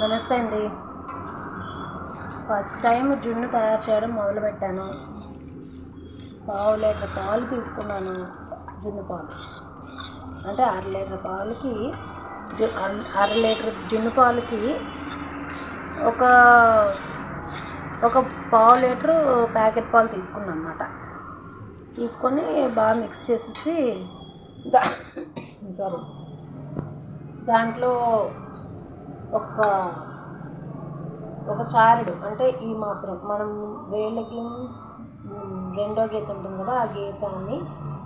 నమస్తే అండి. First time జున్ను తయారు చేయడం మొదలుపెట్టాను పావు లీటర్ పాలు తీసుకున్నాను జున్ను పాలు. అంటే అర లీటర్ పాలకి అర- అర లీటర్ జున్ను పాలకి ఒక ఒక పావు లీటరు ప్యాకెట్ పాలు తీసుకున్నాను అనమాట తీసుకొని బాగా మిక్స్ చేసేసి దా సారీ. దాంట్లో ఒక ఒక చారుడు. అంటే ఈ మాత్రం మనం వేళ్ళకి రెండో గీత ఉంటుంది కదా ఆ గీతాన్ని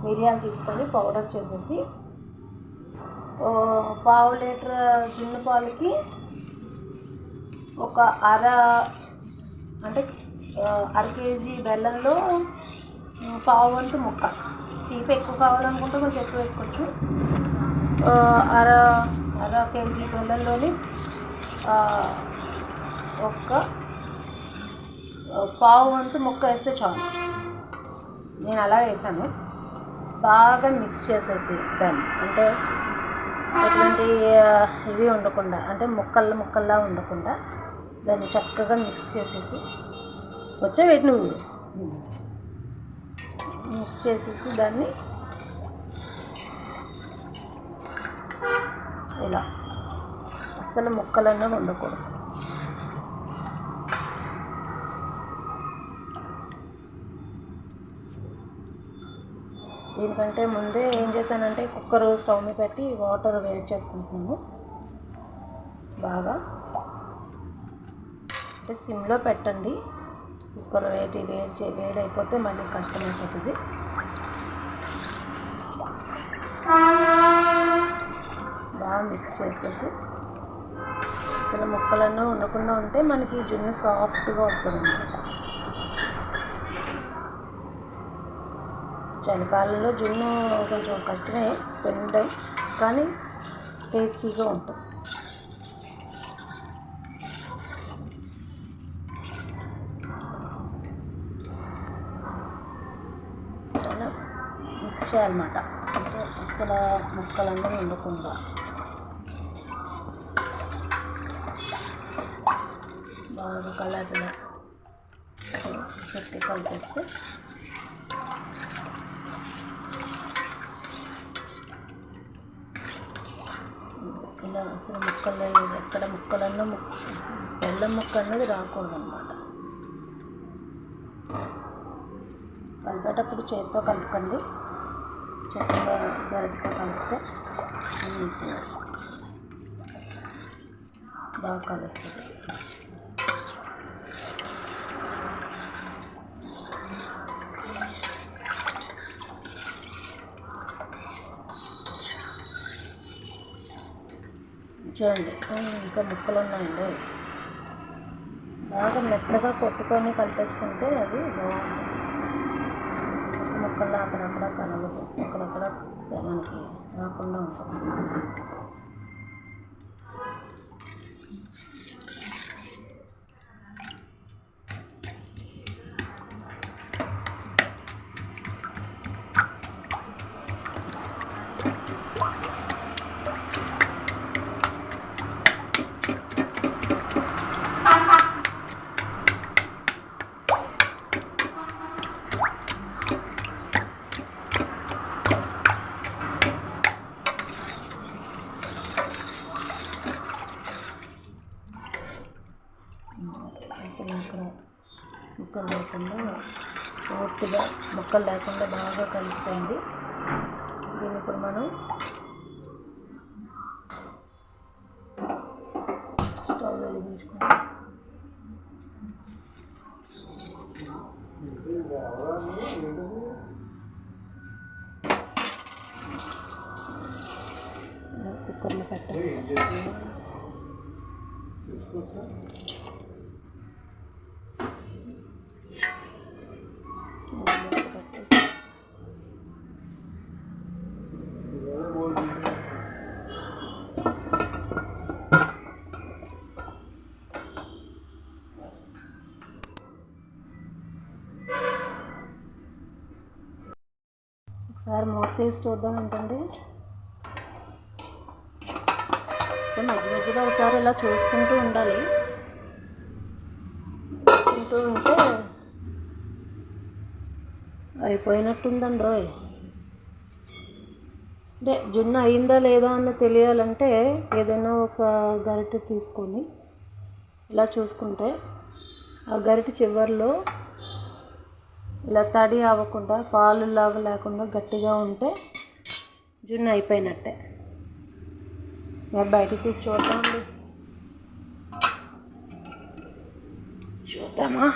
మిరియాలు తీసుకొని పౌడర్ చేసేసి పావు లీటర్ గిన్నె పాలకి ఒక అర అంటే అర కేజీ బెల్లంలో పావు వంతు ముక్క. తీపి ఎక్కువ కావాలనుకుంటే కొంచెం ఎక్కువ వేసుకోవచ్చు. అర అర కేజీ బెల్లంలోని ఒక్క పావు వంతు ముక్క వేస్తే చాలు. నేను అలా వేసాను. బాగా మిక్స్ చేసేసి దాన్ని. అంటే ఎటువంటి ఇవి ఉండకుండా అంటే ముక్కల్లా ముక్కల్లా ఉండకుండా దాన్ని చక్కగా మిక్స్ చేసేసి వచ్చే వేటి నువ్వు. మిక్స్ చేసేసి దాన్ని ఇలా. అస్సలు ముక్కలన్నా ఉండకూడదు దీనికంటే ముందే ఏం చేశానంటే కుక్కర్ స్టవ్ మీద పెట్టి వాటర్ వేడి చేసుకుంటున్నాను. బాగా. అంటే సిమ్లో పెట్టండి. కుక్కర్ వేడి వేడి చే వేడి అయిపోతే మళ్ళీ కష్టమైపోతుంది. బాగా మిక్స్ చేసేసి అసలు ముక్కలన్నీ ఉండకుండా ఉంటే మనకి జున్ను సాఫ్ట్గా వస్తుంది అనమాట చలికాలంలో జున్ను కొంచెం కష్టమే తినడం కానీ టేస్టీగా ఉంటుంది. చాలా మిక్స్ చేయాలన్నమాట. అంటే అసలు ముక్కలన్నీ ఉండకుండా. బాగా కలర్లో పెట్టి కలిపిస్తే ఇలా అసలు ముక్కలు ఎక్కడ ముక్కలన్నా ముక్క బెల్లం ముక్క అన్నది రాకూడదు అనమాట కలిపేటప్పుడు చేతితో కలుపుకండి. చక్కగా గరిటతో కలిపితే బాగా కలుస్తుంది. చూడండి. ఇంకా ముక్కలు ఉన్నాయండి బాగా మెత్తగా కొట్టుకొని కలిపేసుకుంటే అది బాగుంటుంది. ముక్కల్లో అక్కడక్కడ కలవదు అక్కడక్కడ మనకి రాకుండా ఉంటుంది. అసలు ఇక్కడ ముక్కలు లేకుండా పూర్తిగా ముక్కలు లేకుండా బాగా కలిసిపోయింది. దీన్ని ఇప్పుడు మనం స్టవ్ వెలిగించుకుంటాం కుక్కర్లో పెట్టేస్తాం ఇలా పెట్టేసి ఒకసారి మూత తీసి చూద్దాం ఏంటండి? మధ్య మధ్యలో ఒకసారి ఇలా చూసుకుంటూ ఉండాలి. చూసుకుంటూ ఉంటే అయిపోయినట్టుందండోయ్ అంటే జున్ను అయిందా లేదా అని తెలియాలంటే ఏదైనా ఒక గరిటె తీసుకొని ఇలా చూసుకుంటే ఆ గరిటె చివరిలో ఇలా తడి అవ్వకుండా పాలు లాగా లేకుండా గట్టిగా ఉంటే జున్ను అయిపోయినట్టే. మరి బయటికి తీసి చూద్దామండి చూద్దామా?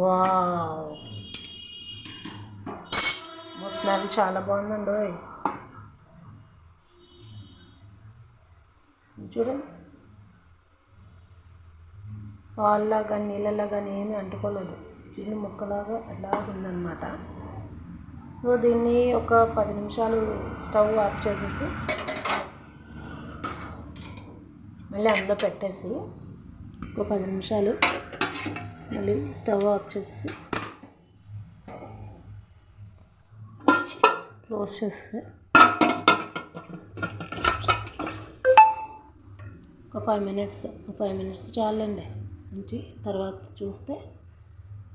వావ్. స్మెల్ చాలా బాగుందండి ఓయ్. కానీ నీళ్ళలా కానీ ఏమీ అంటుకోలేదు. చిన్న ముక్కలాగా అలా ఉందన్నమాట. సో దీన్ని ఒక పది నిమిషాలు స్టవ్ ఆఫ్ చేసేసి మళ్ళీ అందులో పెట్టేసి ఒక పది నిమిషాలు మళ్ళీ స్టవ్ ఆఫ్ చేసి క్లోజ్ చేస్తే ఒక ఫైవ్ మినిట్స్ ఒక ఫైవ్ మినిట్స్ చాలండి. ఉంచి తర్వాత చూస్తే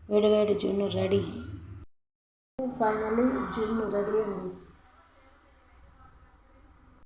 వేడి వేడి జున్ను రెడీ. ఫైనల్లీ జున్ను రెడీ అండి